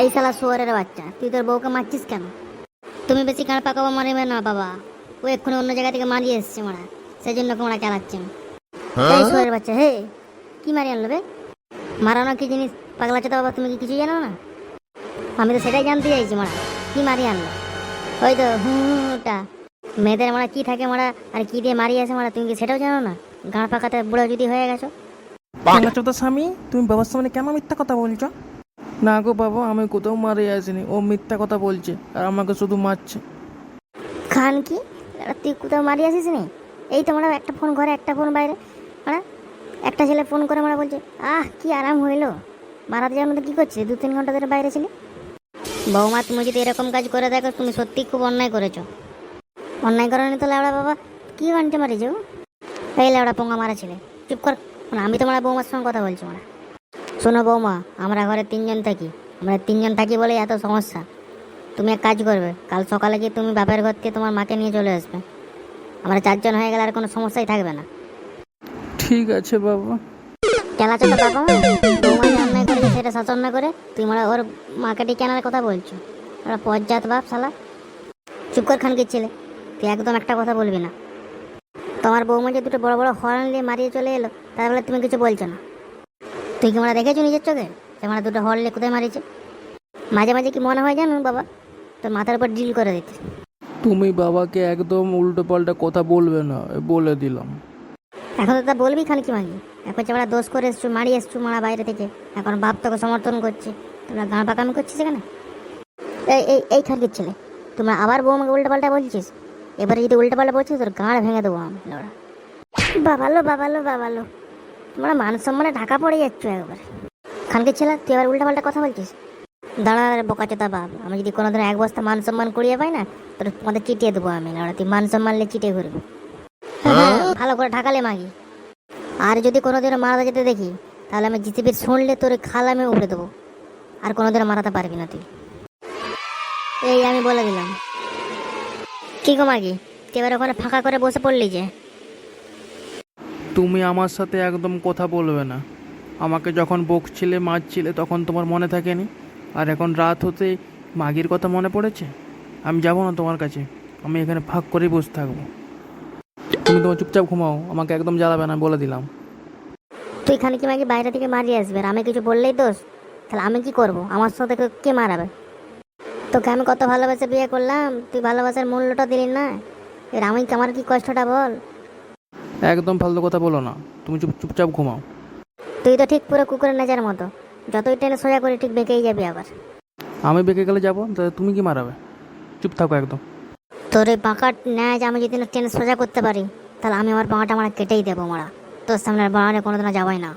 এই শালা শুয়ারের বাচ্চা তুই তোর বউকে মারছিস কেন? তুমি বেশি কাঁড় পাকাবো মারিবে না বাবা। ও এক্ষুনি অন্য জায়গা থেকে মারিয়ে এসছে মারা সেই জন্য তোমরা চালাচ্ছেন এই শুয়ারের বাচ্চা হে কি মারি আনলো বে? মারানো কি জিনিস? পাগলা চোদা বাবা তুমি কি কিছু জানো না? আমি তো সেটাই জানতে চাইছি মারা কি মারি আনলো? ওই তো হুটা মেয়েদের মারা কি থাকে মারা আর কি দিয়ে মারি আসে মারা তুমি কি সেটাও জানো না? গাঁ পাকাতে বুড়ো যদি হয়ে গেছো। চোদা স্বামী? তুমি বাবার সামনে কেন মিথ্যা কথা বলছো? না গো বাবা আমি কোথাও মারে আসিনি। ও মিথ্যা কথা বলছে আর আমাকে শুধু মারছে। খান কি? তুই কোথাও মারি আসিস নি? এই তো মারা একটা ফোন ঘরে একটা ফোন বাইরে। মারা একটা ছেলে ফোন করে মারা বলছে আহ কি আরাম হইল। মারাতে যাওয়ার মধ্যে কী করছিস? দু তিন ঘণ্টা ধরে বাইরে ছিলি? বৌমা তুমি যদি এরকম কাজ করে দেখো তুমি সত্যি খুব অন্যায় করেছ। অন্যায় করনি তো লাউড়া বাবা? কি ঘন্টে মারিছো এই লাউড়া পোঙা মারা ছেলে। চুপ কর। মানে আমি তো মারা বৌমার সঙ্গে কথা বলছি মারা শোনো বৌমা আমরা ঘরে তিনজন থাকি। আমরা তিনজন থাকি বলে এত সমস্যা। তুমি এক কাজ করবে কাল সকালে গিয়ে তুমি বাপের ঘর থেকে তোমার মাকে নিয়ে চলে আসবে। আমরা চারজন হয়ে গেলে আর কোনো সমস্যাই থাকবে না। ঠিক আছে বাবা। খেলা চলো বাবা বৌমা অন্যায় করেছে সেটা শাসন না করে তুই মানে ওর মাকে ডেকে আনার কথা বলছো। ওরা পজ্জাত বাপ শালা। চুপ কর খানকির ছেলে তুই একদম একটা কথা বলবি না। তোমার বৌমা যে দুটো বড় বড় হর্ন নিয়ে মারিয়ে চলে এলো তার বলে তুমি কিছু বলছো না। তুই কি মানে দেখেছ নিজের চোখে যে মানে দুটো হর্ন নিয়ে কোথায় মারিয়েছে? মাঝে মাঝে কি মনে হয় জানো বাবা? তোর মাথার উপর ডিল করে দিতে। তুমি বাবাকে একদম উল্টো পাল্টা কথা বলবে না বলে দিলাম। এখন তো তা বলবি খান কি মাগি এখন চেপড়া দোষ করে এসছো মারি এসছো মারা বাইরে থেকে। এখন বাপ তোকে সমর্থন করছে। তোমরা গাঁ পাকামি করছিস সেখানে এই এই এই খানকির ছেলে তোমরা আবার বৌমাকে উল্টো পাল্টা বলছিস? এবারে যদি উল্টো পাল্টা বলছিস তোর গাঁড় ভেঙে দেবো আমি। লোড়া। বাবালো বাবালো বাবালো। তোমরা মান সম্মানে ঢাকা পড়ে যাচ্ছ একবার। খানকে ছেলে তুই এবার উল্টো পাল্টা কথা বলছিস? দাঁড়া বোকাচোদা বাপ আমি যদি কোনো দিন এক বস্তা মান সম্মান করিয়ে পাই না তোর তোমাদের চিটিয়ে দেবো আমি। লোড়া তুই মান সম্মান নিয়ে চিটিয়ে ঘুরবি। হ্যাঁ, ভালো করে ঢাকালে মাগি। আর যদি কোনোদিনও মারাতে যেতে দেখি তাহলে আমি জিতিপির শুনলে তোর খাল আমি উপরে দেবো। আর কোনোদিনও মারাতে পারবি না তুই। এই আমি বলে দিলাম। কি গো মাগি? তুই এবার ওখানে ফাঁকা করে বসে পড়লি যে। তুমি আমার সাথে একদম কথা বলবে না। আমাকে যখন বকছিলে মারছিলে তখন তোমার মনে থাকেনি? আর এখন রাত হতে মাগির কথা মনে পড়েছে? আমি যাব না তোমার কাছে। আমি এখানে ফাঁক করেই বসে থাকব। তুমি তোমার চুপচাপ ঘুমাও। আমাকে একদম জ্বালাবে না বলে দিলাম। তুই খানি কি মাগি বাইরে থেকে মারিয়ে আসবে? আর আমি কিছু বললেই দোষ? তাহলে আমি কি করব? আমার সাথে কে মারাবে? তোকে আমি কত ভালোবাসে বিয়ে করলাম তুই ভালোবাসার মূল্যটা দিলি না। এর আমি আমার কি কষ্টটা বল? একদম ফালতু কথা বলো না তুমি চুপ চুপচাপ ঘুমাও। তুই তো ঠিক পুরো কুকুরের নেজার মতো যতই টেনে সোজা করে ঠিক বেঁকেই যাবি আবার। আমি বেঁকে গেলে যাব তাহলে তুমি কি মারাবে? চুপ থাকো একদম। তোর এই পাকার ন্যায় আমি যদি না টেনে সোজা করতে পারি তাহলে আমি আমার পাকাটা মারা কেটেই দেবো মারা। তোর সামনে বাড়ালে কোনোদিনও যাবাই না।